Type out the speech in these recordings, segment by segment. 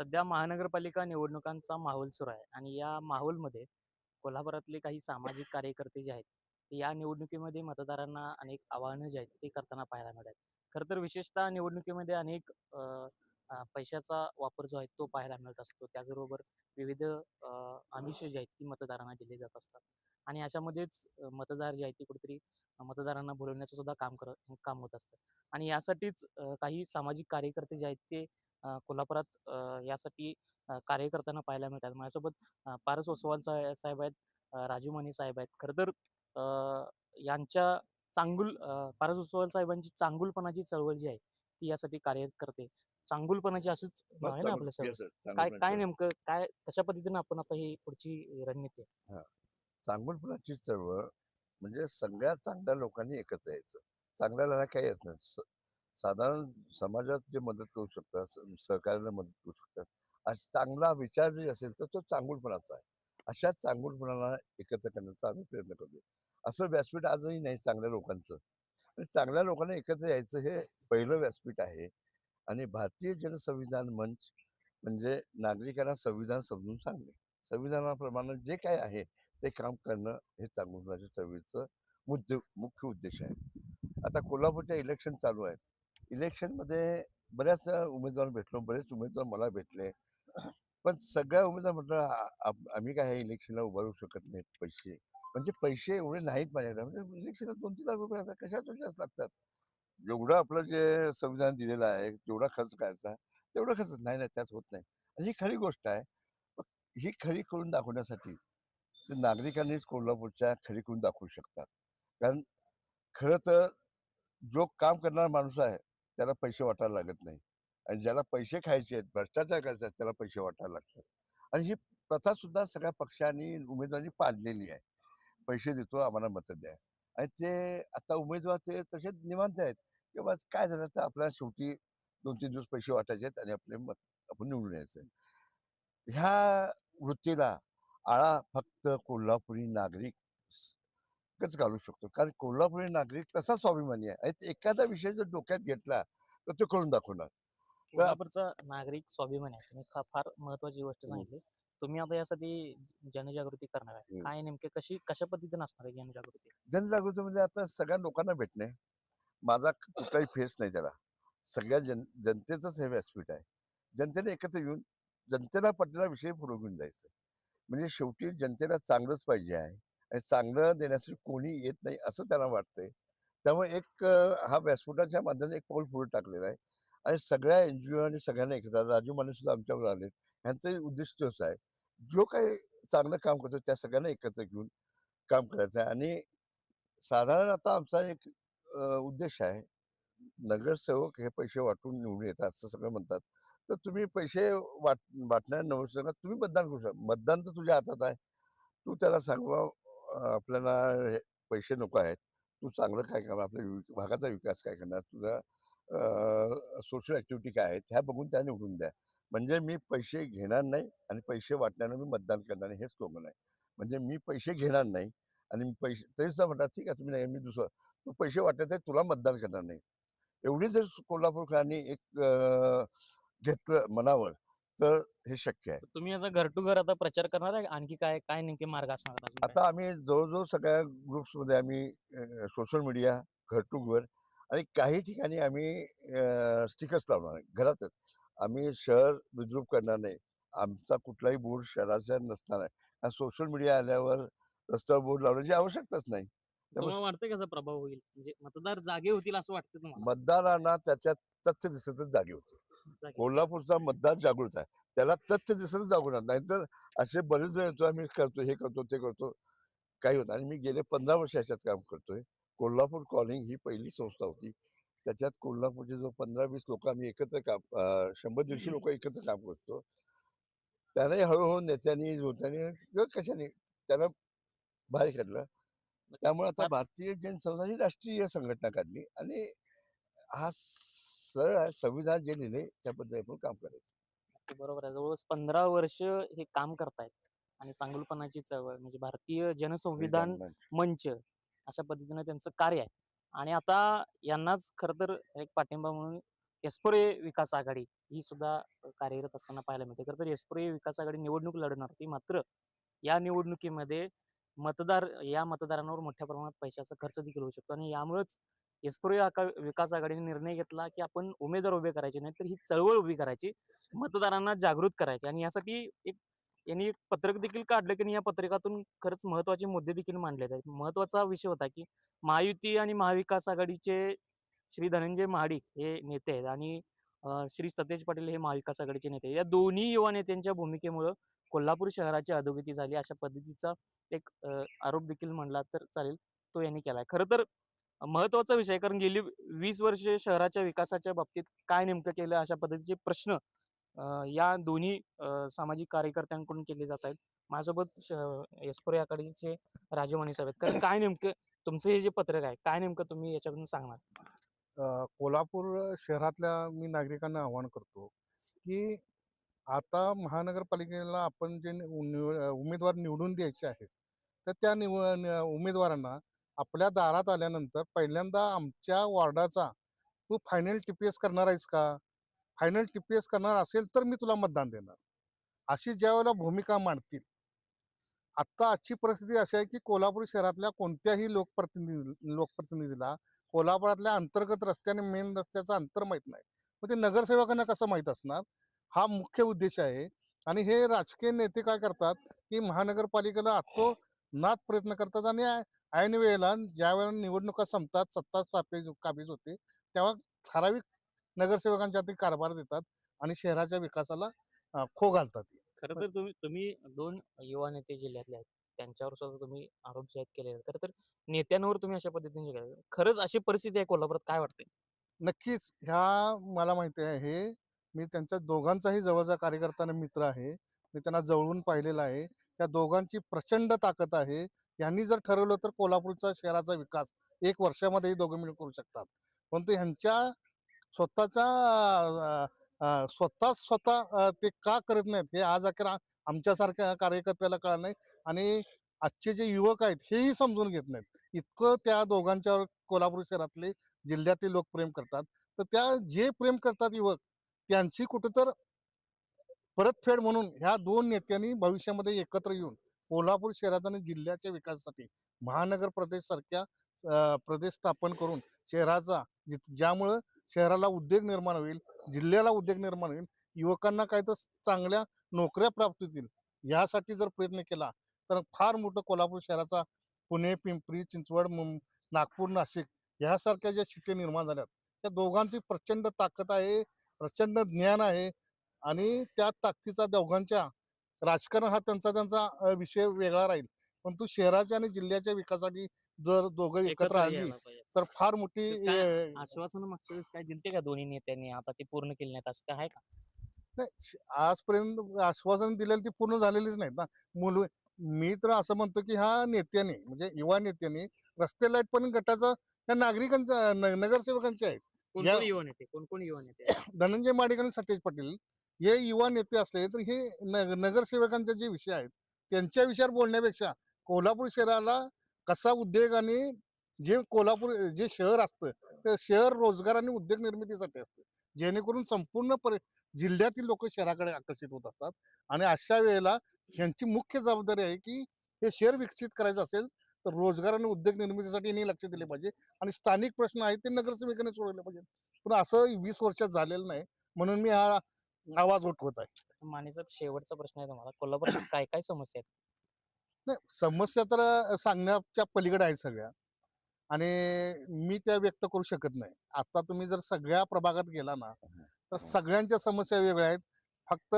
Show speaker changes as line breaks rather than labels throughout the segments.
सध्या महानगरपालिका निवडणुकांचा माहोल सुरू आहे आणि या माहोलमध्ये कोल्हापुरातले काही सामाजिक कार्यकर्ते जे आहेत ते या निवडणुकीमध्ये मतदारांना अनेक आवाहनं जे आहेत ते करताना पाहायला मिळत आहेत खरं तर विशेषतः निवडणुकीमध्ये अनेक पैशाचा वापर जो आहे तो पाहायला मिळत असतो. त्याचबरोबर विविध आमिष जे आहेत ती मतदारांना दिली जात असतात. आणि अशामध्येच मतदार जे आहेत ते कुठेतरी मतदारांना बोलवण्याचं सुद्धा काम करत काम होत असतं. आणि यासाठीच काही सामाजिक कार्यकर्ते जे आहेत ते कोल्हापुरात यासाठी कार्य करताना पाहायला मिळतात. माझ्यासोबत पारस ओसवाल साहे- साहेब आहेत राजू माने साहेब आहेत. खरं तर यांच्या चांगुल पारस ओसवाल साहेबांची चांगुलपणाची चळवळ जी आहे ती यासाठी कार्य करते चांगुलपणाची असंच आहे ना आपलं सगळं काय काय नेमकं काय कशा पद्धतीने आपण आता ही पुढची रणनीती आहे?
चांगुलपणाची चळवळ म्हणजे सगळ्या चांगल्या लोकांनी एकत्र यायचं. चांगल्याला काही येत नाही. साधारण समाजात जे मदत करू शकतात सहकार्याला मदत करू शकतात अशा चांगला विचार जरी असेल तर तो चांगुलपणाचा आहे. अशा चांगुलपणाला एकत्र करण्याचा आम्ही प्रयत्न करतो असं व्यासपीठ आजही नाही चांगल्या लोकांचं. आणि चांगल्या लोकांना एकत्र यायचं हे पहिलं व्यासपीठ आहे. आणि भारतीय जनसंविधान मंच म्हणजे नागरिकांना संविधान समजून सांगणे. संविधानाप्रमाणे जे काय आहे ते काम करणं हे चांगुलपणाच्या चळवळीचं मुद्दे मुख्य उद्देश आहे. आता कोल्हापूरच्या इलेक्शन चालू आहेत. इलेक्शनमध्ये बऱ्याच उमेदवार भेटलो बरेच उमेदवार मला भेटले. पण सगळ्या उमेदवार म्हटलं आम्ही काय ह्या इलेक्शनला उभारू शकत नाही पैसे. म्हणजे पैसे एवढे नाहीत माझ्याकडे. म्हणजे इलेक्शनला दोन तीन लाख रुपये आता जास्त लागतात. जेवढं आपलं जे संविधान दिलेलं आहे जेवढा खर्च करायचा तेवढा खर्च. नाही नाही त्याच होत नाही. आणि ही खरी गोष्ट आहे. ही खरी करून दाखवण्यासाठी ते नागरिकांनीच कोल्हापूरच्या खरी करून दाखवू शकतात. कारण खरं तर जो काम करणारा माणूस आहे त्याला पैसे वाटायला लागत नाही. आणि ज्याला पैसे खायचे आहेत भ्रष्टाचार करायचा आहे त्याला पैसे वाटायला लागतात. आणि ही प्रथा सुद्धा सगळ्या पक्षांनी उमेदवारांनी पाडलेली आहे. पैसे देतो आम्हाला मतं द्या. आणि ते आता उमेदवार ते तसेच निवांत आहेत. किंवा काय झालं तर आपल्याला शेवटी दोन तीन दिवस पैसे वाटायचे आहेत आणि आपले मत आपण निवडून यायचं ह्या वृत्तीला आळा फक्त कोल्हापुरी नागरिक स- च घालू शकतो. कारण कोल्हापुरी नागरिक तसा स्वाभिमानी आहे. एखादा विषय जर डोक्यात घेतला तर तो करून दाखवणार.
कोल्हापूरचा नागरिक स्वाभिमान आहे. तुम्ही फार महत्वाची गोष्ट. सांगितली. तुम्ही आता यासाठी जनजागृती करणार आहे. काय नेमके कशी कशा पद्धतीने असणार आहे जनजागृती?
जनजागृती म्हणजे आता सगळ्या लोकांना भेटणे. माझा कुठलाही फेस नाही त्याला. सगळ्या जन जनतेचंच हे व्यासपीठ आहे. जनतेने एकत्र येऊन जनतेला पटलेला विषय पुढे घेऊन जायचं म्हणजे शेवटी जनतेला चांगलंच पाहिजे आहे आणि चांगलं देण्यासाठी कोणी येत नाही असं त्यांना वाटतंय. त्यामुळे एक हा व्यासपीठाच्या माध्यमाने एक पाऊल पुढे टाकलेला आहे. आणि सगळ्या एन जी ओ आणि सगळ्यांना एकत्र राजू माने सुद्धा आमच्यावर आले यांचं उद्देश तोच आहे. जो काही चांगलं काम करतो त्या सगळ्यांना एकत्र घेऊन काम करायचं आहे. आणि साधारण आता आमचा एक उद्देश आहे नगरसेवक हे पैसे वाटून निवडून येतात असं सगळं म्हणतात. तर तुम्ही पैसे वाट वाटणाऱ्या नगरसेवकात तुम्ही मतदान करू शकता मतदान तर तुझ्या हातात आहे. तू त्याला सांगवा आपल्याला हे पैसे नको आहेत. तू चांगलं काय करणार? आपल्या वि- भागाचा विकास काय करणार? तुझा सोशल ॲक्टिव्हिटी काय आहेत? ह्या बघून त्या निवडून द्या. म्हणजे मी पैसे घेणार नाही आणि पैसे वाटण्यानं मी मतदान करणार नाही हेच स्लोगन आहे. म्हणजे मी पैसे घेणार नाही आणि मी पैसे तेच तर म्हणतात ठीक आहे तुम्ही नाही मी दुसरं तू पैसे वाटत आहे तुला मतदान करणार नाही. एवढी जर कोल्हापूरकरांनी एक घेतलं मनावर तर हे शक्य आहे.
तुम्ही याचा घर टू घर आता प्रचार करणार आहे? आणखी काय काय नेमके मार्ग असणार आहेत अजून काय?
आता आम्ही जवळजवळ सगळ्या ग्रुप्समध्ये आम्ही सोशल मीडिया घर टू घर आणि काही ठिकाणी आम्ही स्टिकर्स लावणार आहे घरातच. आम्ही शहर विद्रूप करणार नाही. आमचा कुठलाही बोर्ड शहराचा नसणार आहे. सोशल मीडिया आल्यावर रस्त्यावर बोर्ड लावण्याची आवश्यकताच नाही. त्यामुळे
तुम्हाला वाटतं कसा प्रभाव होईल? म्हणजे मतदार जागे होतील असं वाटतं तुम्हाला?
मतदारांना त्याच्यात तथ्य दिसतच जागे होते. कोल्हापूरचा मतदार जागृत आहे. त्याला तथ्य दिसतच जागृत नाहीतर असे बरेच जण येतो आम्ही करतो हे करतो ते करतो. काही होत आणि मी गेले पंधरा वर्ष याच्यात काम करतोय. कोल्हापूर कॉलिंग ही पहिली संस्था होती. त्याच्यात कोल्हापूरचे जो पंधरा वीस लोक आम्ही एकत्र काम शंभर दीडशे लोक एकत्र काम करतो. त्याने हळूहळू नेत्यांनी जोत्यांनी किंवा कशाने त्याला बाहेर काढलं. त्यामुळे आता भारतीय जनसंघ ही राष्ट्रीय संघटना काढली. आणि हा सरळ आहे संविधान जे लिहिले त्या पद्धतीने आपण काम करायचं.
ते बरोबर आहे. जवळपास पंधरा वर्ष हे काम करतायत आणि चांगुलपणाची चळवळ म्हणजे भारतीय जनसंविधान
संविधान
मंच अशा पद्धतीनं त्यांचं कार्य आहे. आणि आता यांनाच खरं तर एक पाठिंबा म्हणून एस्पोरे विकास आघाडी ही सुद्धा कार्यरत असताना पाहायला मिळते. खरं तर एस्पोरे विकास आघाडी निवडणूक लढणार होती मात्र या निवडणुकीमध्ये मतदार या मतदारांवर मोठ्या प्रमाणात पैशाचा खर्च देखील होऊ शकतो. आणि यामुळेच एस्पोरे आका विकास आघाडीने निर्णय घेतला की आपण उमेदवार उभे करायचे नाही तर ही चळवळ उभी करायची मतदारांना जागृत करायचे. आणि यासाठी एक यांनी एक पत्रक देखील काढलं की या पत्रकातून खरंच महत्त्वाचे मुद्दे देखील मांडले आहेत महत्त्वाचा विषय होता की महायुती आणि महाविकास आघाडीचे श्री धनंजय महाडिक हे नेते आहेत आणि श्री सतेज पाटील हे महाविकास आघाडीचे नेते या दोन्ही युवा नेत्यांच्या भूमिकेमुळं कोल्हापूर शहराची अधोगती झाली. अशा पद्धतीचा एक आरोप देखील म्हणला तर चालेल तो यांनी केलाय. खरं तर महत्त्वाचा विषय कारण गेली वीस वर्षे शहराच्या विकासाच्या बाबतीत काय नेमकं केलं अशा पद्धतीचे प्रश्न या दोन्ही सामाजिक कार्यकर्त्यांकडून केले जात आहेत. माझ्यासोबत श- एस्पोरे आघाडीचे साहेब आहेत. कारण काय नेमकं तुमचं हे जे पत्रक आहे काय नेमकं तुम्ही याच्याकडून सांगणार?
कोल्हापूर शहरातल्या मी नागरिकांना आवाहन करतो की आता महानगरपालिकेला आपण जे उमेदवार निवडून द्यायचे आहेत तर त्या निव उमेदवारांना आपल्या दारात आल्यानंतर पहिल्यांदा आमच्या वॉर्डाचा तू फायनल टी पी एस करणार आहेस का? फायनल टी पी एस करणार असेल तर मी तुला मतदान देणार. अशी ज्या वेळेला भूमिका मांडतील. आत्ता आजची परिस्थिती अशी आहे की कोल्हापूर शहरातल्या कोणत्याही लोकप्रतिनिधी लोकप्रतिनिधीला कोल्हापुरातल्या अंतर्गत रस्त्याने मेन रस्त्याचं अंतर माहीत नाही. मग ते नगरसेवकांना कसं माहीत असणार? हा मुख्य उद्देश आहे. आणि हे राजकीय नेते काय करतात? की महानगरपालिकेला आत्तो नात प्रयत्न करतात आणि ऐन वेळेला ज्या वेळेला निवडणुका संपतात सत्ता स्थापित काबीज होते तेव्हा ठराविक नगरसेवकांच्या हाती कारभार देतात आणि शहराच्या विकासाला खो घालतात.
खरं तर तुम्ही तुम्ही दोन युवा नेते जिल्ह्यातले आहेत त्यांच्यावर सुद्धा तुम्ही आरोप जे आहेत केलेले आहेत. खरं तर नेत्यांवर तुम्ही अशा पद्धतीने केलं खरंच अशी परिस्थिती आहे कोल्हापुरात काय वाटतंय?
नक्कीच. ह्या मला माहिती आहे हे मी त्यांच्या दोघांचाही जवळचा कार्यकर्ता आणि मित्र आहे. मी त्यांना जवळून पाहिलेलं आहे. त्या दोघांची प्रचंड ताकद आहे. यांनी जर ठरवलं तर कोल्हापूरचा शहराचा विकास एक वर्षामध्ये दोघं मिळून करू शकतात. परंतु ह्यांच्या स्वतःच्या स्वतः स्वतः ते का करत नाहीत हे आज अखेर आमच्यासारख्या कार्यकर्त्याला कळलं नाही. आणि आजचे जे युवक आहेत हेही समजून घेत नाहीत. इतकं त्या दोघांच्यावर कोल्हापूर शहरातले जिल्ह्यातले लोक प्रेम करतात. तर त्या जे प्रेम करतात युवक त्यांची कुठं तर परतफेड म्हणून ह्या दोन नेत्यांनी भविष्यामध्ये एकत्र येऊन कोल्हापूर शहरात आणि जिल्ह्याच्या विकासासाठी महानगर प्रदेश सारख्या प्रदेश स्थापन करून शहराचा जित- ज्यामुळं शहराला उद्योग निर्माण होईल जिल्ह्याला उद्योग निर्माण होईल युवकांना काय तर चांगल्या नोकऱ्या प्राप्त होतील यासाठी जर प्रयत्न केला तर फार मोठं कोल्हापूर शहराचा पुणे पिंपरी चिंचवड नागपूर नाशिक यासारख्या ज्या शिटे निर्माण झाल्यात त्या दोघांची प्रचंड ताकद आहे प्रचंड ज्ञान आहे आणि त्या ताकदीचा दोघांच्या राजकारण हा त्यांचा त्यांचा विषय वेगळा राहील. परंतु शहराच्या आणि जिल्ह्याच्या विकासासाठी जर दोघं एकत्र आली. तर फार मोठी
आश्वासन मागच्या वेळेस काय दिलते का दोन्ही नेत्यांनी आता ते पूर्ण केले नाहीत असं काय का?
नाही, आजपर्यंत आश्वासन दिलेलं ती पूर्ण झालेलीच नाहीत ना. मूल मी तर असं म्हणतो की ह्या नेत्याने म्हणजे युवा नेत्यांनी रस्ते लाइट पण गटाचा ह्या नागरिकांचा नगरसेवकांचे आहेत.
कोण
या-
कोण युवा नेते? कोण कोण युवा नेते आहेत?
धनंजय माडिक आणि सतेज पाटील. हे युवा नेते असले तर हे न- नगरसेवकांचे जे विषय आहेत त्यांच्या विषयावर बोलण्यापेक्षा कोल्हापूर शहराला कसा उद्योग आणि जे कोल्हापूर जे शहर असतं ते शहर रोजगार आणि उद्योग निर्मितीसाठी असतं. जेणेकरून संपूर्ण परि जिल्ह्यातील लोक शहराकडे आकर्षित होत असतात. आणि अशा वेळेला ह्यांची मुख्य जबाबदारी आहे की हे शहर विकसित करायचं असेल तर रोजगार आणि उद्योग निर्मितीसाठी यांनी लक्ष दिले पाहिजे. आणि स्थानिक प्रश्न आहेत ते नगरसेवकांनी सोडवले पाहिजे पण असं वीस वर्षात झालेलं नाही. म्हणून मी हा आवाज उठवत आहे.
मानेचा शेवटचा प्रश्न आहे तुम्हाला कोल्हापुरात काय काय समस्या आहेत?
नाही समस्या तर सांगण्याच्या पलीकडे आहेत सगळ्या. आणि मी त्या व्यक्त करू शकत नाही. आता तुम्ही जर सगळ्या प्रभागात गेला ना तर सगळ्यांच्या समस्या वेगळ्या आहेत. फक्त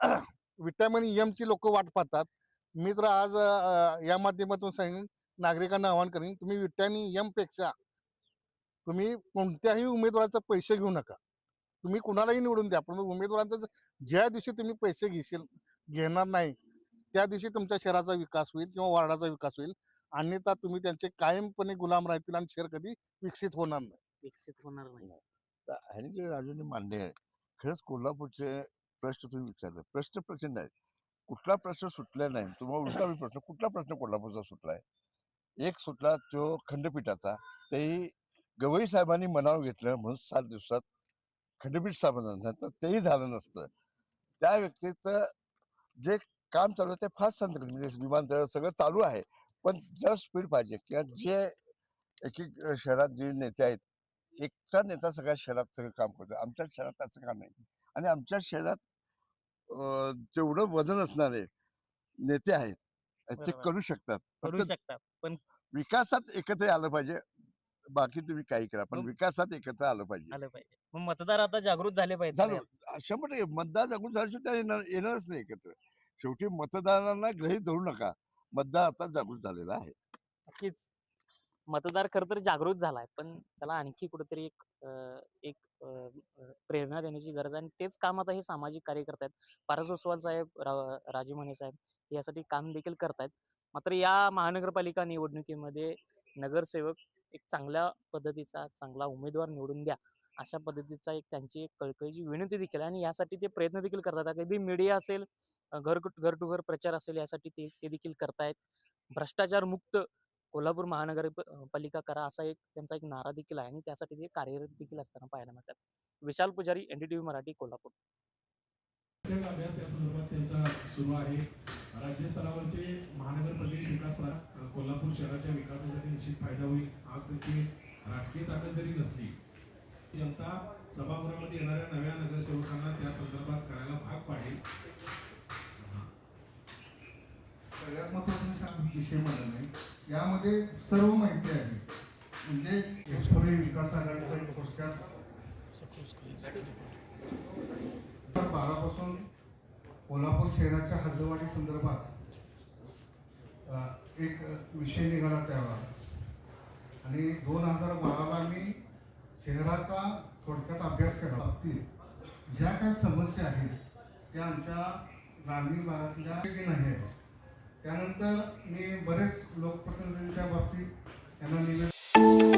विटॅमिन एमची लोक वाट पाहतात. मी तर आज अ, या माध्यमातून सांगेन नागरिकांना आवाहन करेन तुम्ही विटॅमिन एमपेक्षा तुम्ही कोणत्याही उमेदवाराचे पैसे घेऊ नका. तुम्ही कुणालाही निवडून द्या पण उमेदवारांचं ज्या दिवशी तुम्ही पैसे घेशील घेणार नाही त्या दिवशी तुमच्या शहराचा विकास होईल किंवा वार्डाचा विकास होईल. अन्यथा तुम्ही त्यांचे कायमपणे गुलाम राहतील आणि शहर कधी विकसित होणार नाही.
विकसित होणार नाही.
जे राजूने मांडले आहे खरंच कोल्हापूरचे प्रश्न तुम्ही विचारले. प्रश्न प्रचंड आहेत कुठला प्रश्न सुटला नाही. तुम्हाला उलटा मी प्रश्न कुठला प्रश्न कोल्हापूरचा सुटलाय एक सुटला तो खंडपीठाचा. तेही गवई साहेबांनी मनावर घेतलं म्हणून सात दिवसात खंडपीठ स्थापन झालं तर तेही झालं नसतं. त्या व्यक्तीचं जे काम चालू आहे ते फार संत म्हणजे विमानतळ सगळं चालू आहे. पण जस्ट स्पीड पाहिजे किंवा जे एक एक शहरात जे नेते आहेत एकटा नेता सगळ्या शहरात सगळं काम करतो आमच्या शहरात त्याचं काम नाही. आणि आमच्या शहरात अं, जेवढं वजन असणारे नेते आहेत ते. करू शकतात.
करू शकतात. पण
विकासात एकत्र आलं पाहिजे. बाकी तुम्ही काही करा पण विकासात एकत्र आलं पाहिजे.
आलं पाहिजे. मग मतदार आता जागृत झाले पाहिजे
झालं शंभर टक्के. मतदार जगून झाल्याशिवाय त्या येणार येणारच नाही एकत्र. शेवटी मतदारांना ग्रहित धरू नका. मतदार आता जागृत झालेला आहे.
नक्कीच. मतदार खर तर जागृत झालाय पण त्याला आणखी कुठेतरी एक अं, एक अं, अं, प्रेरणा देण्याची गरज आहे आणि तेच काम आता हे सामाजिक कार्यकर्ते आहेत. पारस ओसवाल साहेब रा- राजू म्हणे साहेब यासाठी काम देखील करतायत. मात्र या महानगरपालिका निवडणुकीमध्ये नगरसेवक एक चांगल्या पद्धतीचा चांगला उमेदवार निवडून द्या. अशा पद्धतीचा एक त्यांची एक कळकळीची विनंती देखील आणि यासाठी ते प्रयत्न देखील करतात. कधी मीडिया असेल घर घर टू घर प्रचार असेल यासाठी ते ते देखील करतायत. भ्रष्टाचार मुक्त कोल्हापूर महानगर पालिका करा असा एक त्यांचा एक नारा देखील आहे आणि त्यासाठी ते कार्यरत देखील असताना पाहायला मिळतात. विशाल पुजारी एनडीटीव्ही मराठी कोल्हापूर.
अभ्यास त्या संदर्भात त्यांचा सुरू आहे. राज्यस्तरावरचे महानगर प्रदेश विकास कोल्हापूर शहराच्या विकासासाठी निश्चित फायदा होईल. आज त्यांची राजकीय ताकद जरी नसली जनता सभागृहामध्ये येणाऱ्या नव्या नगरसेवकांना त्या संदर्भात करायला भाग पाडेल.
सगळ्यात महत्त्वाचा सांग- विषय मला नाही. यामध्ये सर्व माहिती आहे. म्हणजे एसफोरे विकास आघाडीचा एक पुस्तकात तर बारापासून कोल्हापूर शहराच्या हद्दवाडी संदर्भात एक विषय निघाला त्यावेळा आणि दोन हजार बाराला मी शहराचा थोडक्यात अभ्यास करा बाबतीत ज्या काही समस्या आहेत त्या आमच्या ग्रामीण भागातल्या नाही आहेत. त्यानंतर मी बरेच लोकप्रतिनिधींच्या बाबतीत त्यांना निवेदन